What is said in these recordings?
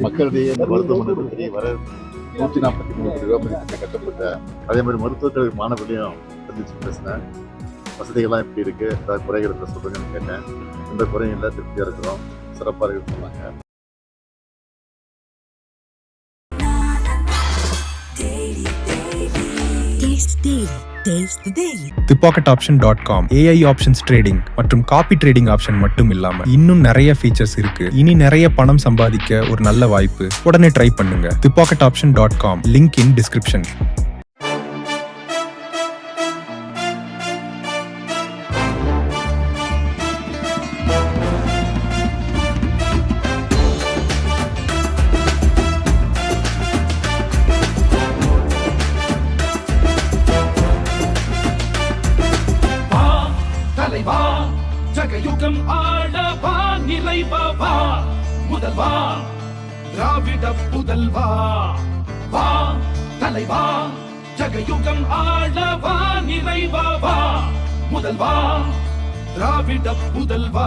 மக்களிடையே இந்த மருத்துவமனை வர நூற்றி நாற்பத்தி மூணு கோடி ரூபாய் மதிப்பில் கட்டப்பட்ட அதே மாதிரி மருத்துவக் கல்வி மாணவர்களையும் சந்திச்சு பேசினேன். வசதிகள்லாம் எப்படி இருக்கு? ஏதாவது குறைகள் இருந்தால் சொல்லுங்கன்னு கேட்டேன். எந்த குறையும் இல்லை திருப்தியாக இருக்கிறோம். சிறப்பாக இருக்குன்னு சொன்னாங்க. Taste option dot com AI options trading மற்றும் காப்பி ட்ரேடிங் ஆப்ஷன் மட்டும் இல்லாம இன்னும் நிறைய ஃபீச்சர்ஸ் இருக்கு. இனி நிறைய பணம் சம்பாதிக்க ஒரு நல்ல வாய்ப்பு உடனே ட்ரை பண்ணுங்க. The pocket option dot com link in description வா முதல்வா திராவிட புதல்வா வா தலைவா ஜகயுகம் ஆளவா நிறைவா வா முதல்வா திராவிட புதல்வா.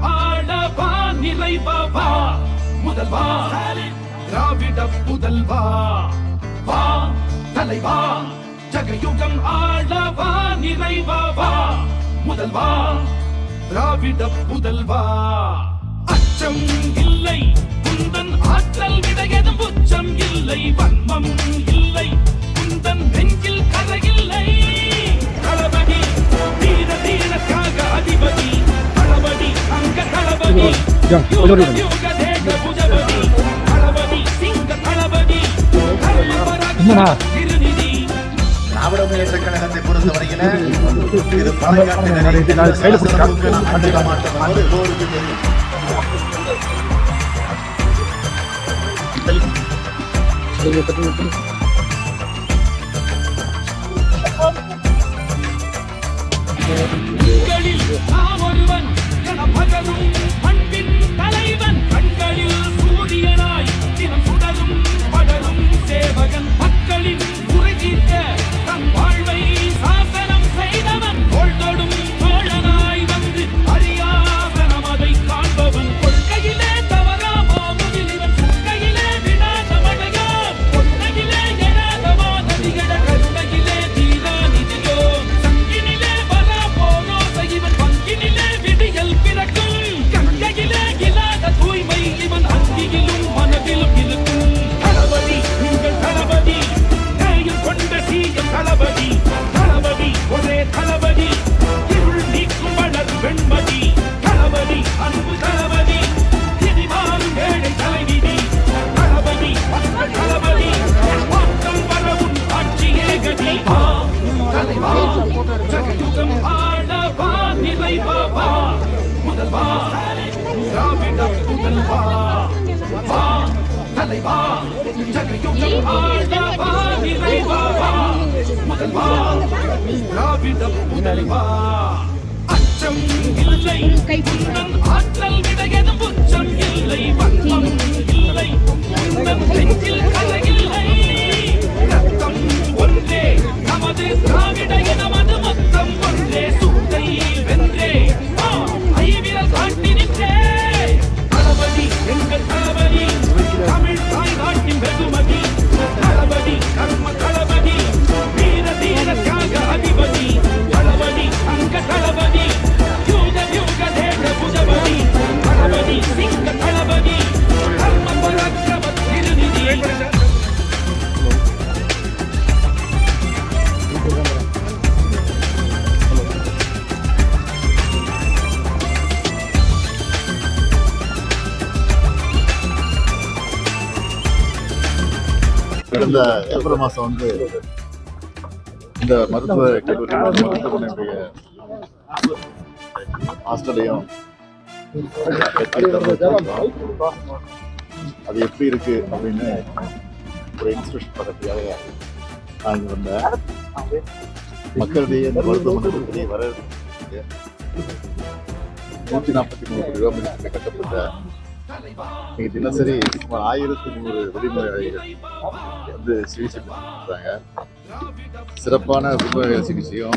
ஜகயுகம் ஆளவா நிறைவா முதல்வா திராவிட புதல்வா. வா தலைவா. ஜகயுகம் ஆளவா நிறைவா முதல்வா திராவிட புதல்வா. அச்சம் இல்லை. குந்தன் ஆற்றல் விடையதும் உச்சம் இல்லை. வன்மம் இல்லை. குந்தன் நெஞ்சில் கரையில்லை திருநிதி திராவிட முன்னேற்ற கழகத்தை இது பணங்காட்டினரை எந்த நாம் மாட்டோம் எல்லோருக்கும் தெரியும் உங்களில் முதல்வா திராவிட முதல்வா அச்சம் இல்லை. உந்தன் ஆற்றல் விடையதும் உச்சம் இல்லை. வன்மம் இல்லை. உந்தன் நெஞ்சில் கலையில்லை ரத்தம் ஒன்றே. நமது திராவிட நமது இந்த ஏப்ரல் மாதம் வந்து இந்த மருத்துவ கல்லூரி மருத்துவமனையுடைய ஹாஸ்டலையும் அது எப்படி இருக்கு அப்படின்னு ஒரு இன்ஸ்பிரேஷன் பக்கத்துக்காக நான் இங்கே வந்தேன் மக்களிடையே இந்த மருத்துவமனை வர நூற்றி நாற்பத்தி மூணு கோடி ரூபாய் கட்டப்பட்ட நீங்கள் தினசரி சுமார் ஆயிரத்தி நூறு விதிமுறைகள் வந்து சிகிச்சை பண்ணுறாங்க சிறப்பான புற்றுநோய் சிகிச்சையும்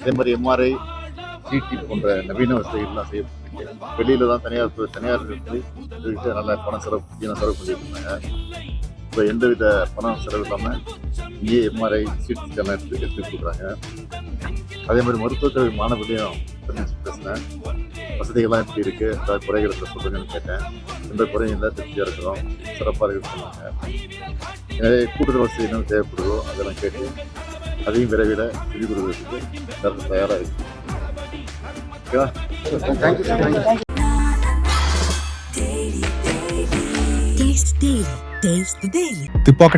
அதே மாதிரி எம்ஆர்ஐ சிடி போன்ற நவீன வசதிகள்லாம் செய்ய வெளியில தான் தனியார் தனியார் இடத்துல இதுக்கிட்ட நல்ல பணம் செலவு பணம் செலவு பண்ணிட்டு இருந்தாங்க இப்போ எந்தவித பணம் செலவு இல்லாமல் இங்கே எம்ஆர்ஐ சிடி எடுத்து எடுத்து கொடுக்குறாங்க. அதே மாதிரி மருத்துவக்கல்வி மாணவர்களையும் பேசினேன். வசதிகள்லாம் எப்படி இருக்கு. ஏதாவது குறைகள் இருக்க சொல்லுங்கன்னு கேட்டேன். எந்த குறையும் இல்லை திருப்தியாக இருக்கிறோம். சிறப்பாக இருக்குன்னு சொன்னாங்க எனவே கூட்டுறவு வசதி என்ன தேவைப்படுதோ அதெல்லாம் கேட்டு அதையும் விரைவில் செஞ்சு கொடுக்கறதுக்கு தயாராக இருக்கு ஓகேவா? Thank you Taste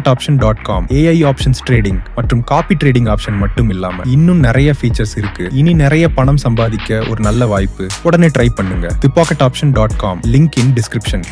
option dot com AI options trading மற்றும் காப்பி ட்ரேடிங் ஆப்ஷன் மட்டும் இல்லாம இன்னும் நிறைய ஃபீச்சர்ஸ் இருக்கு. இனி நிறைய பணம் சம்பாதிக்க ஒரு நல்ல வாய்ப்பு. உடனே ட்ரை பண்ணுங்க. The pocket option dot com link in description